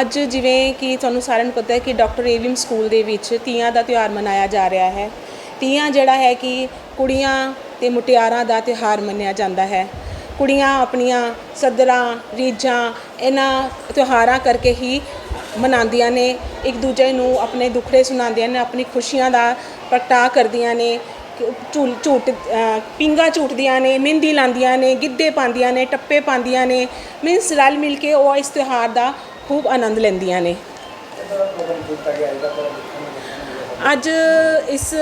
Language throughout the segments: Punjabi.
ਅੱਜ ਜਿਵੇਂ ਕਿ ਤੁਹਾਨੂੰ ਸਾਰਿਆਂ ਨੂੰ ਪਤਾ ਹੈ ਕਿ ਡਾਕਟਰ ਏਵਿਮ ਸਕੂਲ ਦੇ ਵਿੱਚ ਤੀਆਂ ਦਾ ਤਿਉਹਾਰ ਮਨਾਇਆ ਜਾ ਰਿਹਾ ਹੈ। ਤੀਆਂ ਜਿਹੜਾ ਹੈ ਕਿ ਕੁੜੀਆਂ ਤੇ ਮੁਟਿਆਰਾਂ ਦਾ ਤਿਉਹਾਰ ਮੰਨਿਆ ਜਾਂਦਾ ਹੈ। ਕੁੜੀਆਂ ਆਪਣੀਆਂ ਸਦਰਾਂ ਰੀਝਾਂ ਇਹਨਾਂ ਤਿਉਹਾਰਾਂ ਕਰਕੇ ਹੀ ਮਨਾਉਂਦੀਆਂ ਨੇ। ਇੱਕ ਦੂਜੇ ਨੂੰ ਆਪਣੇ ਦੁੱਖੜੇ ਸੁਣਾਉਂਦੀਆਂ ਨੇ ਆਪਣੀ ਖੁਸ਼ੀਆਂ ਦਾ ਪ੍ਰਗਟਾ ਕਰਦੀਆਂ ਨੇ ਝੂਲ ਝੂਟ ਅ, ਪਿੰਗਾ ਝੂਟਦੀਆਂ ਨੇ ਮਹਿੰਦੀ ਲਾਉਂਦੀਆਂ ਨੇ ਗਿੱਧੇ ਪਾਉਂਦੀਆਂ ਨੇ ਟੱਪੇ ਪਾਉਂਦੀਆਂ ਨੇ। ਮੀਨਸ ਰਲ ਮਿਲ ਕੇ ਉਹ ਇਸ ਤਿਉਹਾਰ ਦਾ ਖੂਬ ਆਨੰਦ ਲੈਂਦੀਆਂ ਨੇ। ਅੱਜ ਇਸ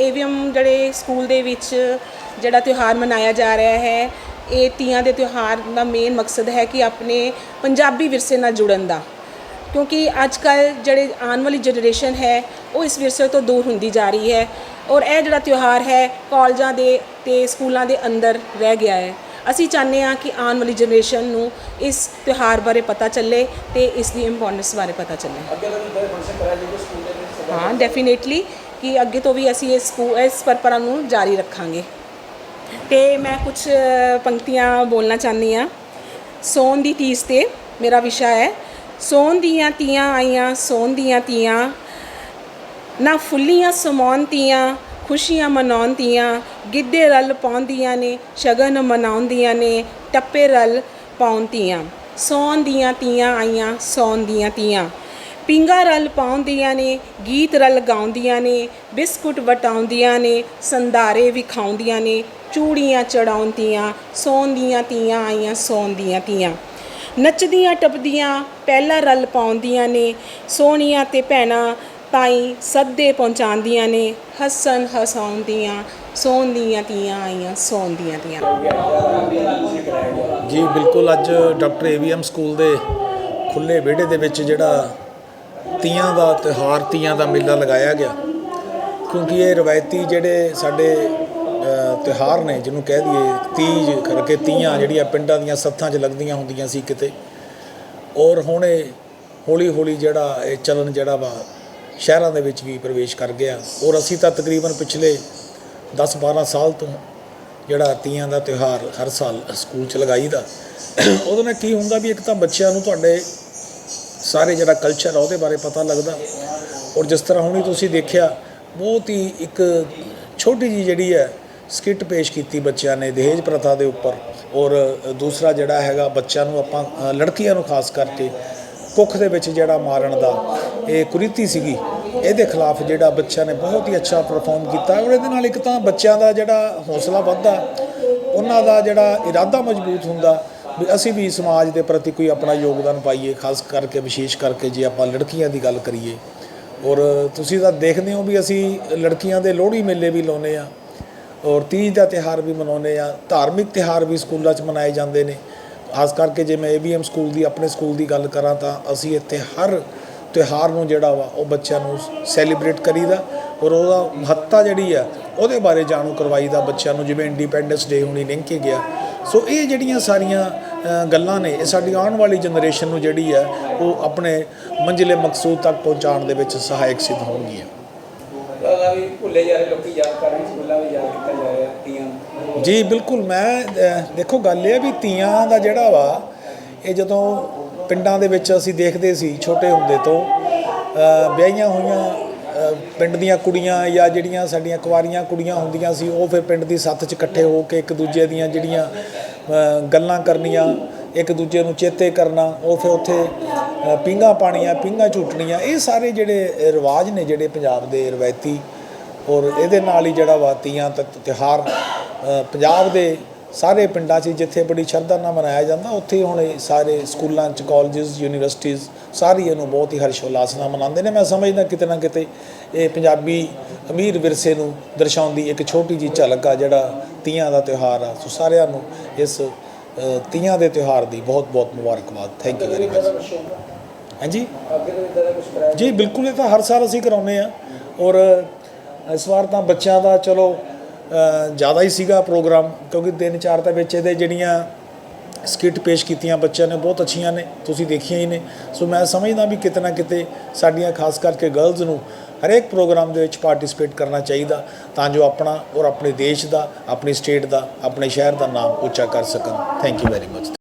ਏਵੀਐਮ ਜਿਹੜੇ ਸਕੂਲ ਦੇ ਵਿੱਚ ਜਿਹੜਾ ਤਿਉਹਾਰ ਮਨਾਇਆ ਜਾ ਰਿਹਾ ਹੈ, ਇਹ ਤੀਆਂ ਦੇ ਤਿਉਹਾਰ ਦਾ ਮੇਨ ਮਕਸਦ ਹੈ ਕਿ ਆਪਣੇ ਪੰਜਾਬੀ ਵਿਰਸੇ ਨਾਲ ਜੁੜਨ ਦਾ। ਕਿਉਂਕਿ ਅੱਜ ਕੱਲ ਜਿਹੜੇ ਆਉਣ ਵਾਲੀ ਜਨਰੇਸ਼ਨ ਹੈ, ਉਹ ਇਸ ਵਿਰਸੇ ਤੋਂ ਦੂਰ ਹੁੰਦੀ ਜਾ ਰਹੀ ਹੈ ਔਰ ਇਹ ਜਿਹੜਾ ਤਿਉਹਾਰ ਹੈ, ਕਾਲਜਾਂ ਦੇ ਤੇ ਸਕੂਲਾਂ ਦੇ ਅੰਦਰ ਰਹਿ ਗਿਆ ਹੈ। ਅਸੀਂ ਚਾਹੁੰਦੇ ਹਾਂ ਕਿ ਆਉਣ ਵਾਲੀ ਜਨਰੇਸ਼ਨ ਨੂੰ ਇਸ ਤਿਉਹਾਰ ਬਾਰੇ ਪਤਾ ਚੱਲੇ ਤੇ ਇਸ ਦੀ ਇੰਪੋਰਟੈਂਸ ਬਾਰੇ ਪਤਾ ਚੱਲੇ। ਅੱਗੇ ਤੋਂ ਵੀ ਇਦਾਂ ਫੰਕਸ਼ਨ ਕਰਾਇਆ ਜਾਊਗਾ ਸਕੂਲ ਦੇ ਵਿੱਚ ਹਾਂ ਡੈਫੀਨੇਟਲੀ ਕਿ ਅੱਗੇ ਤੋਂ ਵੀ ਅਸੀਂ ਇਸ ਸਕੂ ਇਸ ਪਰੰਪਰਾ ਨੂੰ ਜਾਰੀ ਰੱਖਾਂਗੇ। ਤੇ ਮੈਂ ਕੁਝ ਪੰਕਤੀਆਂ ਬੋਲਣਾ ਚਾਹੁੰਦੀ ਆ ਸੋਨ ਦੀ ਤੀਸ ਤੇ ਮੇਰਾ ਵਿਸ਼ਾ ਹੈ ਸੋਨ ਦੀਆਂ ਤੀਆਂ ਆਈਆਂ ਸੋਨ ਦੀਆਂ ਤੀਆਂ ਨਾ ਫੁੱਲੀਆਂ ਸਮਾਉਣ ਤੀਆਂ ਖੁਸ਼ੀਆਂ ਮਨਾਉਣ ਤੀਆਂ ਗਿੱਧੇ ਰਲ ਪਾਉਂਦੀਆਂ ਨੇ, ਸ਼ਗਨ ਮਨਾਉਂਦੀਆਂ ਨੇ, ਟੱਪੇ ਰਲ ਪਾਉਂਦੀਆਂ। ਸੌਣ ਦੀਆਂ ਤੀਆਂ ਆਈਆਂ, ਸੌਣ ਦੀਆਂ ਤੀਆਂ। ਪਿੰਗਾ ਰਲ ਪਾਉਂਦੀਆਂ ਨੇ, ਗੀਤ ਰਲ ਗਾਉਂਦੀਆਂ ਨੇ, ਬਿਸਕੁਟ ਵਟਾਉਂਦੀਆਂ ਨੇ, ਸੰਧਾਰੇ ਵਿਖਾਉਂਦੀਆਂ ਨੇ, ਚੂੜੀਆਂ ਚੜਾਉਂਦੀਆਂ, ਸੌਣ ਦੀਆਂ ਤੀਆਂ ਆਈਆਂ, ਸੌਣ ਦੀਆਂ ਤੀਆਂ। ਨੱਚਦੀਆਂ ਟੱਪਦੀਆਂ ਪਹਿਲਾ ਰਲ ਪਾਉਂਦੀਆਂ ਨੇ, ਸੋਹਣੀਆਂ ਤੇ ਭੈਣਾਂ ਤਾਈ ਸੱਦੇ ਪਹੁੰਚਾਉਂਦੀਆਂ ਨੇ ਹੱਸਣ ਹਸਾਉਂਦੀਆਂ ਸੌਣ ਦੀਆਂ ਤੀਆਂ ਆਈਆਂ ਸੌਣ ਦੀਆਂ ਤੀਆਂ। ਜੀ ਬਿਲਕੁਲ ਅੱਜ ਡਾਕਟਰ ਏਵੀਐਮ ਸਕੂਲ ਦੇ ਖੁੱਲੇ ਵਿਹੜੇ ਦੇ ਵਿੱਚ ਜਿਹੜਾ ਤੀਆਂ ਦਾ ਤਿਉਹਾਰ ਤੀਆਂ ਦਾ ਮੇਲਾ ਲਗਾਇਆ ਗਿਆ। ਕਿਉਂਕਿ ਇਹ ਰਵਾਇਤੀ ਜਿਹੜੇ ਸਾਡੇ ਅ, ਤਿਉਹਾਰ ਨੇ ਜਿਹਨੂੰ ਕਹਿ ਦਈਏ ਤੀਜ ਕਰਕੇ ਤੀਆਂ ਜਿਹੜੀਆਂ ਪਿੰਡਾਂ ਦੀਆਂ ਸੱਥਾਂ 'ਚ ਲੱਗਦੀਆਂ ਹੁੰਦੀਆਂ ਸੀ ਕਿਤੇ। ਔਰ ਹੁਣ ਇਹ ਹੌਲੀ ਹੌਲੀ ਜਿਹੜਾ ਇਹ ਚਲਨ ਜਿਹੜਾ ਵਾ ਸ਼ਹਿਰਾਂ ਦੇ ਵਿੱਚ ਵੀ ਪ੍ਰਵੇਸ਼ ਕਰ ਗਿਆ। ਔਰ ਅਸੀਂ ਤਾਂ ਤਕਰੀਬਨ ਪਿਛਲੇ 10-12 ਸਾਲ ਤੋਂ ਜਿਹੜਾ ਤੀਆਂ ਦਾ ਤਿਉਹਾਰ ਹਰ ਸਾਲ ਸਕੂਲ 'ਚ ਲਗਾਈਦਾ। ਉਹਦੇ ਨਾਲ ਕੀ ਹੁੰਦਾ ਵੀ ਇੱਕ ਤਾਂ ਬੱਚਿਆਂ ਨੂੰ ਤੁਹਾਡੇ ਸਾਰੇ ਜਿਹੜਾ ਕਲਚਰ ਆ ਉਹਦੇ ਬਾਰੇ ਪਤਾ ਲੱਗਦਾ। ਔਰ ਜਿਸ ਤਰ੍ਹਾਂ ਹੁਣੀ ਤੁਸੀਂ ਦੇਖਿਆ, ਬਹੁਤ ਹੀ ਇੱਕ ਛੋਟੀ ਜੀ ਜਿਹੜੀ ਹੈ ਸਕਿੱਟ ਪੇਸ਼ ਕੀਤੀ ਬੱਚਿਆਂ ਨੇ ਦਹੇਜ ਪ੍ਰਥਾ ਦੇ ਉੱਪਰ। ਔਰ ਦੂਸਰਾ ਜਿਹੜਾ ਹੈਗਾ ਬੱਚਿਆਂ ਨੂੰ ਆਪਾਂ ਲੜਕੀਆਂ ਨੂੰ ਖਾਸ ਕਰਕੇ ਕੁੱਖ ਦੇ ਵਿੱਚ ਜਿਹੜਾ ਮਾਰਨ ਦਾ ਇਹ ਕੁਰੀਤੀ ਸੀਗੀ, ਇਹਦੇ ਖਿਲਾਫ ਜਿਹੜਾ ਬੱਚਿਆਂ ਨੇ ਬਹੁਤ ਹੀ ਅੱਛਾ ਪਰਫਾਰਮ ਕੀਤਾ ਔਰ ਇਹਦੇ ਨਾਲ ਇੱਕ ਤਾਂ ਬੱਚਿਆਂ ਦਾ ਜਿਹੜਾ ਹੌਸਲਾ ਵੱਧਦਾ, ਉਹਨਾਂ ਦਾ ਜਿਹੜਾ ਇਰਾਦਾ ਮਜ਼ਬੂਤ ਹੁੰਦਾ ਵੀ ਅਸੀਂ ਵੀ ਸਮਾਜ ਦੇ ਪ੍ਰਤੀ ਕੋਈ ਆਪਣਾ ਯੋਗਦਾਨ ਪਾਈਏ, ਖਾਸ ਕਰਕੇ, ਵਿਸ਼ੇਸ਼ ਕਰਕੇ ਜੇ ਆਪਾਂ ਲੜਕੀਆਂ ਦੀ ਗੱਲ ਕਰੀਏ। ਔਰ ਤੁਸੀਂ ਤਾਂ ਦੇਖਦੇ ਹੋ ਵੀ ਅਸੀਂ ਲੜਕੀਆਂ ਦੇ ਲੋਹੜੀ ਮੇਲੇ ਵੀ ਲਾਉਨੇ ਆ ਔਰ ਤੀਜ ਦਾ ਤਿਹਾਰ ਵੀ ਮਨਾਉਂਦੇ ਆ ਧਾਰਮਿਕ ਤਿਹਾਰ ਵੀ ਸਕੂਲਾਂ 'ਚ ਮਨਾਏ ਜਾਂਦੇ ਨੇ। ਖਾਸ ਕਰਕੇ ਜੇ ਮੈਂ ਏਬੀਐਮ ਸਕੂਲ ਦੀ, ਆਪਣੇ ਸਕੂਲ ਦੀ ਗੱਲ ਕਰਾਂ ਤਾਂ ਅਸੀਂ ਇੱਥੇ ਹਰ ਤਿਉਹਾਰ ਨੂੰ ਜਿਹੜਾ ਵਾ, ਉਹ ਬੱਚਿਆਂ ਨੂੰ ਸੈਲੀਬ੍ਰੇਟ ਕਰੀਦਾ ਔਰ ਉਹਦਾ ਮਹੱਤਤਾ ਜਿਹੜੀ ਆ, ਉਹਦੇ ਬਾਰੇ ਜਾਣੂ ਕਰਵਾਈਦਾ ਬੱਚਿਆਂ ਨੂੰ, ਜਿਵੇਂ ਇੰਡੀਪੈਂਡੈਂਸ ਡੇ ਹੁਣੀ ਲੰਘ ਕੇ ਗਿਆ। ਸੋ ਇਹ ਜਿਹੜੀਆਂ ਸਾਰੀਆਂ ਗੱਲਾਂ ਨੇ, ਇਹ ਸਾਡੀ ਆਉਣ ਵਾਲੀ ਜਨਰੇਸ਼ਨ ਨੂੰ ਜਿਹੜੀ ਆ, ਉਹ ਆਪਣੇ ਮੰਜ਼ਿਲੇ ਮਕਸੂਦ ਤੱਕ ਪਹੁੰਚਾਉਣ ਦੇ ਵਿੱਚ ਸਹਾਇਕ ਸਿੱਧ ਹੋਣਗੀਆਂ। ਭੁੱਲੇ ਜਾ ਰਹੇ, ਲੋਕੀ ਯਾਦ ਕਰ ਰਹੇ, ਸਕੂਲਾਂ ਵਿੱਚ ਯਾਦ ਕੀਤਾ ਜਾ ਜੀ ਬਿਲਕੁਲ। ਮੈਂ ਦੇਖੋ ਗੱਲ ਇਹ ਆ ਵੀ ਤੀਆਂ ਦਾ ਜਿਹੜਾ ਵਾ ਇਹ ਜਦੋਂ ਪਿੰਡਾਂ ਦੇ ਵਿੱਚ ਅਸੀਂ ਦੇਖਦੇ ਸੀ ਛੋਟੇ ਹੁੰਦੇ ਤੋਂ ਵਿਆਹੀਆਂ ਹੋਈਆਂ ਪਿੰਡ ਦੀਆਂ ਕੁੜੀਆਂ ਜਾਂ ਜਿਹੜੀਆਂ ਸਾਡੀਆਂ ਕੁਆਰੀਆਂ ਕੁੜੀਆਂ ਹੁੰਦੀਆਂ ਸੀ ਉਹ ਫਿਰ ਪਿੰਡ ਦੀ ਸੱਥ 'ਚ ਇਕੱਠੇ ਹੋ ਕੇ ਇੱਕ ਦੂਜੇ ਦੀਆਂ ਜਿਹੜੀਆਂ ਗੱਲਾਂ ਕਰਨੀਆਂ ਇੱਕ ਦੂਜੇ ਨੂੰ ਚੇਤੇ ਕਰਨਾ ਉਹ ਫਿਰ ਉੱਥੇ ਅਹ, ਪੀਂਘਾਂ ਪਾਣੀਆਂ ਪੀਂਘਾਂ ਝੂਟਣੀਆਂ ਇਹ ਸਾਰੇ ਜਿਹੜੇ ਰਿਵਾਜ ਨੇ ਜਿਹੜੇ ਪੰਜਾਬ ਦੇ ਰਵਾਇਤੀ ਔਰ ਇਹਦੇ ਨਾਲ ਹੀ ਜਿਹੜਾ ਵਾ ਤੀਆਂ ਤ- ਤਿਉਹਾਰ ਅ, ਪੰਜਾਬ ਦੇ ਸਾਰੇ ਪਿੰਡਾਂ 'ਚ ਜਿੱਥੇ ਬੜੀ ਸ਼ਰਧਾ ਨਾਲ ਮਨਾਇਆ ਜਾਂਦਾ ਉੱਥੇ ਹੁਣ ਸਾਰੇ ਸਕੂਲਾਂ 'ਚ ਕਾਲਜਸ ਯੂਨੀਵਰਸਿਟੀਜ਼ ਸਾਰੀ ਇਹਨੂੰ ਬਹੁਤ ਹੀ ਹਰਸ਼ ਉਲਾਸ ਨਾਲ ਮਨਾਉਂਦੇ ਨੇ। ਮੈਂ ਸਮਝਦਾ ਕਿਤੇ ਨਾ ਕਿਤੇ ਇਹ ਪੰਜਾਬੀ ਅਮੀਰ ਵਿਰਸੇ ਨੂੰ ਦਰਸਾਉਂਦੀ ਇੱਕ ਛੋਟੀ ਜੀ ਝਲਕ ਆ ਜਿਹੜਾ ਤੀਆਂ ਦਾ ਤਿਉਹਾਰ ਆ। ਸੋ ਸਾਰਿਆਂ ਨੂੰ ਇਸ ਤੀਆਂ ਦੇ ਤਿਉਹਾਰ ਦੀ ਬਹੁਤ ਬਹੁਤ ਮੁਬਾਰਕਬਾਦ। ਥੈਂਕ ਯੂ ਵੈਰੀ ਮਚ ਹਾਂਜੀ? ਜੀ ਬਿਲਕੁਲ ਇਹ ਤਾਂ ਹਰ ਸਾਲ ਅਸੀਂ ਕਰਾਉਂਦੇ ਆ ਔਰ ਇਸ ਵਾਰ ਤਾਂ ਬੱਚਿਆਂ ਦਾ ਚਲੋ ਜ਼ਿਆਦਾ ਹੀ ਸੀਗਾ ਪ੍ਰੋਗਰਾਮ, ਕਿਉਂਕਿ ਦਿਨ ਚਾਰ ਤਾਂ ਵਿੱਚ ਇਹਦੇ ਜਿਹੜੀਆਂ ਸਕਿੱਟ ਪੇਸ਼ ਕੀਤੀਆਂ ਬੱਚਿਆਂ ਨੇ, ਬਹੁਤ ਅੱਛੀਆਂ ਨੇ, ਤੁਸੀਂ ਦੇਖੀਆਂ ਹੀ ਨੇ। ਸੋ ਮੈਂ ਸਮਝਦਾ ਵੀ ਕਿਤੇ ਨਾ ਕਿਤੇ ਸਾਡੀਆਂ ਖਾਸ ਕਰਕੇ ਗਰਲਜ਼ ਨੂੰ ਹਰੇਕ ਪ੍ਰੋਗਰਾਮ ਦੇ ਵਿੱਚ ਪਾਰਟਿਸਿਪੇਟ ਕਰਨਾ ਚਾਹੀਦਾ, ਤਾਂ ਜੋ ਆਪਣਾ ਔਰ ਆਪਣੇ ਦੇਸ਼ ਦਾ, ਆਪਣੀ ਸਟੇਟ ਦਾ, ਆਪਣੇ ਸ਼ਹਿਰ ਦਾ ਨਾਮ ਉੱਚਾ ਕਰ ਸਕਣ। Thank you very much